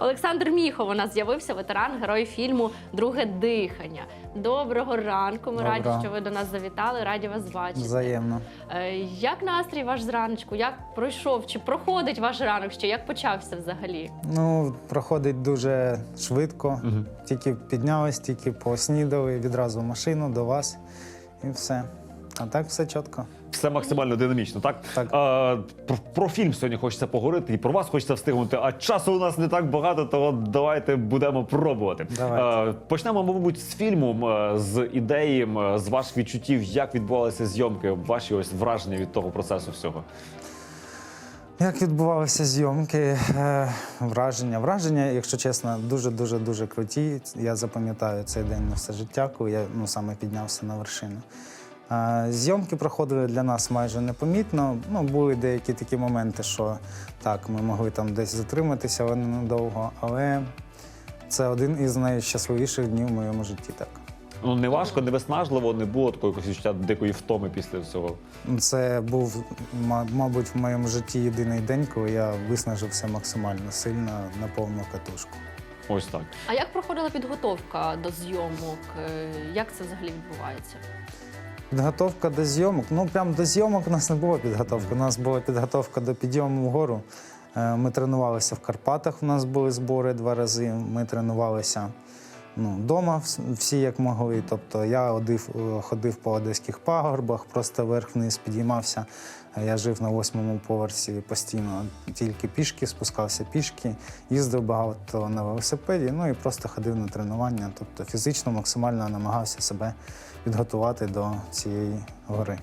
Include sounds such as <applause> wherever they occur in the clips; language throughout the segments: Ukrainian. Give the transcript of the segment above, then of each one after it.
Олександр Міхов у нас з'явився ветеран, герой фільму Друге дихання. Доброго ранку. Ми раді, що ви до нас завітали. Раді вас бачити. Взаємно. Е, Як настрій ваш зраночку? Як пройшов? Чи проходить ваш ранок? Ще як почався взагалі? Ну, проходить дуже швидко. Тільки піднялись, тільки поснідали, відразу в машину до вас і все. А так все чітко. Все максимально динамічно, так? Так. А, про, про фільм сьогодні хочеться поговорити, і про вас хочеться встигнути. А часу у нас не так багато, то давайте будемо пробувати. Давайте. А, почнемо, мабуть, з фільму, з ідеї, з ваших відчуттів, як відбувалися зйомки, ваші ось враження від того процесу всього. Як відбувалися зйомки, е, враження. Враження, якщо чесно, дуже дуже дуже круті. Я запам'ятаю цей день на все життя, коли я ну, саме піднявся на вершину. Зйомки проходили для нас майже непомітно. Ну, були деякі такі моменти, що так, ми могли там десь затриматися, але ненадовго. Але це один із найщасливіших днів в моєму житті. Так. Ну не важко, не виснажливо, не було такої відчуття дикої втоми після цього. Це був, мабуть, в моєму житті єдиний день, коли я виснажився максимально сильно на повну катушку. Ось так. А як проходила підготовка до зйомок? Е, Як це взагалі відбувається? Підготовка до зйомок. Ну, прям до зйомок у нас не було підготовки. У нас була підготовка до підйому вгору. Е, Ми тренувалися в Карпатах, у нас були збори два рази. Ми тренувалися ну, вдома, всі як могли. Тобто я одив, е, ходив по одеських пагорбах, просто вверх-вниз підіймався. Е, Я жив на восьмому поверсі постійно, тільки пішки, спускався пішки, їздив багато на велосипеді, ну і просто ходив на тренування. Тобто фізично максимально намагався себе підготувати до цієї гори.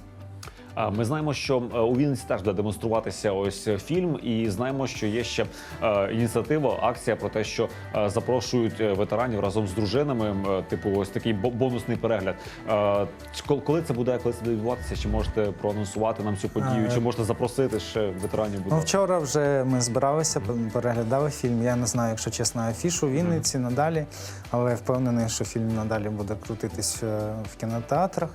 Ми знаємо, що е, у Вінниці теж буде демонструватися ось е, фільм, і знаємо, що є ще е, ініціатива, акція про те, що запрошують ветеранів разом з дружинами, типу, ось такий бо- бонусний перегляд. Коли це буде, коли це буде відбуватися? Чи можете проанонсувати нам цю подію? Чи можете запросити ще ветеранів? будь Ну, вчора вже ми збиралися, переглядали фільм. Я не знаю, якщо чесно, афішу Вінниці надалі, але впевнений, що фільм надалі буде крутитись в кінотеатрах.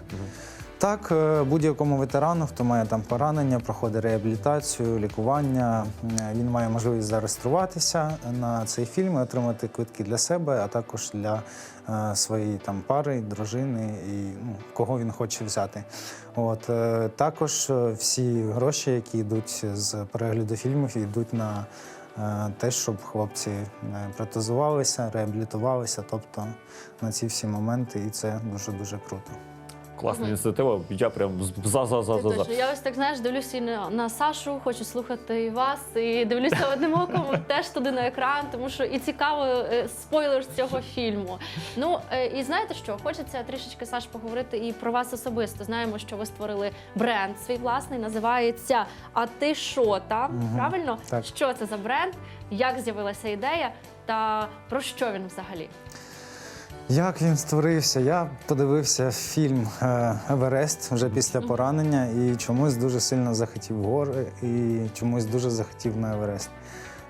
Так, е, будь-якому ветерану, хто має там поранення, проходить реабілітацію, лікування. е, Він має можливість зареєструватися на цей фільм і отримати квитки для себе, а також для е, своєї там пари, дружини і ну, кого він хоче взяти. От також всі гроші, які йдуть з перегляду фільмів, йдуть на те, щоб хлопці протезувалися, реабілітувалися, тобто на ці всі моменти, і це дуже дуже круто. Класна ініціатива. Я прям за за за Це за за. точно. Я ось так знаєш, дивлюся і на, на Сашу, хочу слухати і вас, і дивлюся одним оком теж туди на екран, тому що і цікаво е, спойлер з цього фільму. Ну е, і знаєте що? Хочеться трішечки Саш поговорити і про вас особисто. Знаємо, що ви створили бренд свій власний, називається А ти що там? Мгм. Правильно? Так. Що це за бренд? Як з'явилася ідея? Та про що він взагалі? Як він створився? Я подивився фільм е, Еверест вже після поранення і чомусь дуже сильно захотів гори і чомусь дуже захотів на Еверест.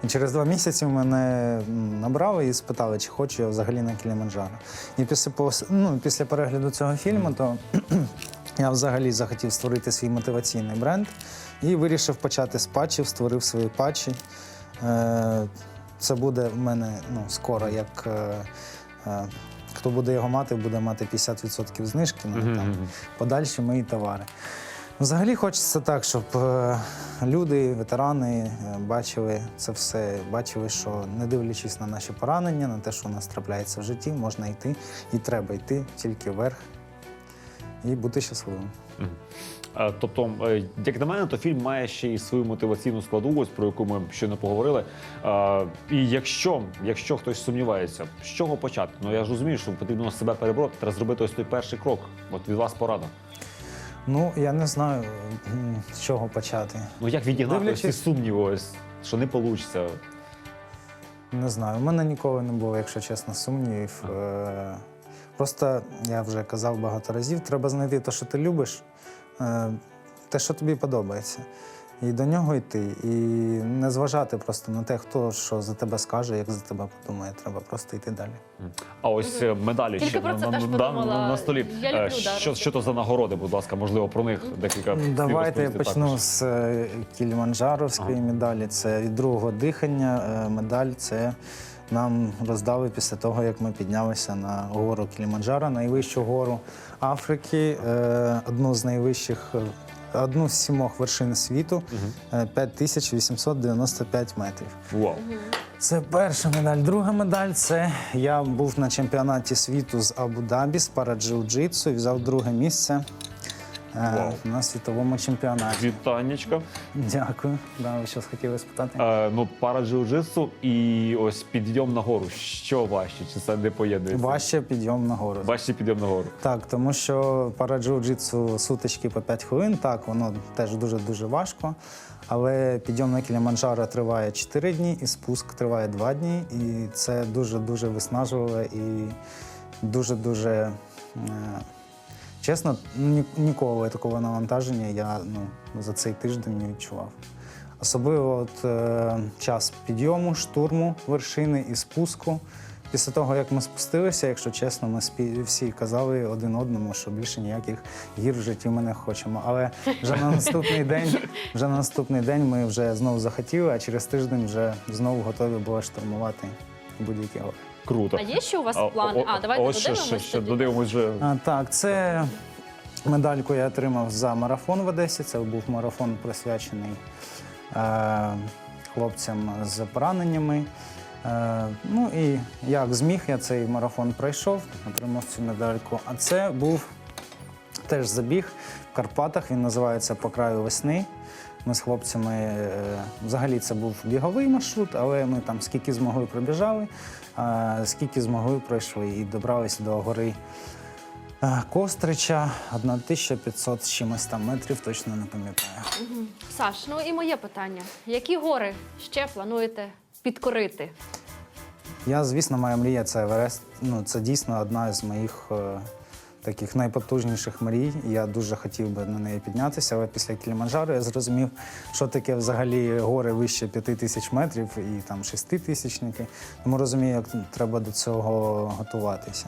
І через два місяці мене набрали і спитали, чи хочу я взагалі на Кіліманджаро. І після, ну, після перегляду цього фільму, то <clears throat> я взагалі захотів створити свій мотиваційний бренд і вирішив почати з патчів, створив свої патчі. Е, Це буде в мене ну, скоро, як е, хто буде його мати, буде мати 50% знижки на там, мгм. подальші мої товари. Взагалі хочеться так, щоб е, люди, ветерани е, бачили це все, бачили, що не дивлячись на наші поранення, на те, що у нас трапляється в житті, можна йти і треба йти тільки вверх і бути щасливим. Е, Тобто, е, як на мене, то фільм має ще й свою мотиваційну складову, ось про яку ми щойно поговорили. Е, І якщо, якщо хтось сумнівається, з чого почати? Ну я ж розумію, що потрібно себе перебороти, треба зробити ось той перший крок. От від вас порада. Ну, я не знаю, з чого почати. Ну як відігнати ось ці сумніви, ось що не вийде. Не знаю. У мене ніколи не було, якщо чесно, сумнівів. Просто я вже казав багато разів, треба знайти те, що ти любиш, те, що тобі подобається. І до нього йти. І не зважати просто на те, хто що за тебе скаже, як за тебе подумає. Треба просто йти далі. А ось е, медалі Тільки ще про на, це на, теж на, подумала. на, на столі. Я люблю, Е, що, що то за нагороди, будь ласка, можливо, про них декілька слів Давайте я почну також. з е, Кіліманджаровської Ага. медалі. Це від другого дихання. Е, Медаль це нам роздали після того, як ми піднялися на гору Кіліманджаро, найвищу гору Африки, е, одну з найвищих, е, одну з сімох вершин світу, е, 5895 метрів. Вау. Це перша медаль. Друга медаль це я був на чемпіонаті світу з Абу-Дабі з параджиу-джитсу і взяв друге місце е, Вау. на світовому чемпіонаті. Вітаннячка. Дякую. Да, ви щось хотіли спитати? Е, ну, пара джиу-джитсу і ось підйом на гору. Що важче? Чи це не поєднується? Важче підйом на гору. Важче підйом на гору. Так, тому що параджиу-джитсу сутички по 5 хвилин, так, воно теж дуже-дуже важко. Але підйом на Кіліманджаро триває 4 дні, і спуск триває 2 дні. І це дуже-дуже виснажливо і дуже-дуже. Е, чесно, ні, ніколи такого навантаження я ну, за цей тиждень не відчував. Особливо от, е, час підйому, штурму вершини і спуску. Після того, як ми спустилися, якщо чесно, ми всі казали один одному, що більше ніяких гір в житті ми не хочемо. Але вже на наступний день, вже на наступний день ми вже знову захотіли, а через тиждень вже знову готові були штурмувати будь-які гори. Круто. А є ще у вас плани? А, давайте ось ще, додивимось ще, ще додивимось вже. А, так, це медальку я отримав за марафон в Одесі. Це був марафон присвячений е, хлопцям з пораненнями. Е, ну і як зміг, я цей марафон пройшов, отримав цю медальку. А це був теж забіг в Карпатах. Він називається По краю весни. Ми з хлопцями е, взагалі це був біговий маршрут, але ми там скільки змогли пробіжали, скільки змогли пройшли і добралися до гори е, Кострича 1500 з чимось там метрів, точно не пам'ятаю. Саш, ну і моє питання: які гори ще плануєте підкорити? Я, звісно, моя мрія це Еверест. Ну, це дійсно одна з моїх е, таких найпотужніших мрій. Я дуже хотів би на неї піднятися, але після Кіліманджаро я зрозумів, що таке взагалі гори вище 5 тисяч метрів і там шеститисячники. Тому розумію, як треба до цього готуватися.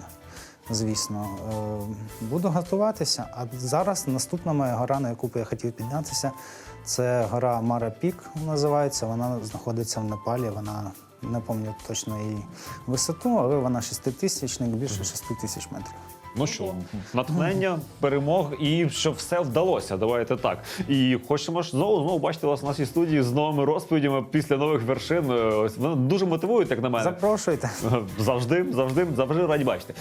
Звісно, Е, буду готуватися. А зараз наступна моя гора, на яку б я хотів піднятися, це гора Мара Пік називається. Вона знаходиться в Непалі. Вона не пам'ятаю точно її висоту, але вона шеститисячник, більше шести тисяч метрів. Ну що, натхнення, перемог і щоб все вдалося. Давайте так. І хочемо ж знову знову бачити вас в нашій студії з новими розповідями після нових вершин. Е, Ось вони дуже мотивують, як на мене. Запрошуйте. Завжди, завжди, завжди раді бачити.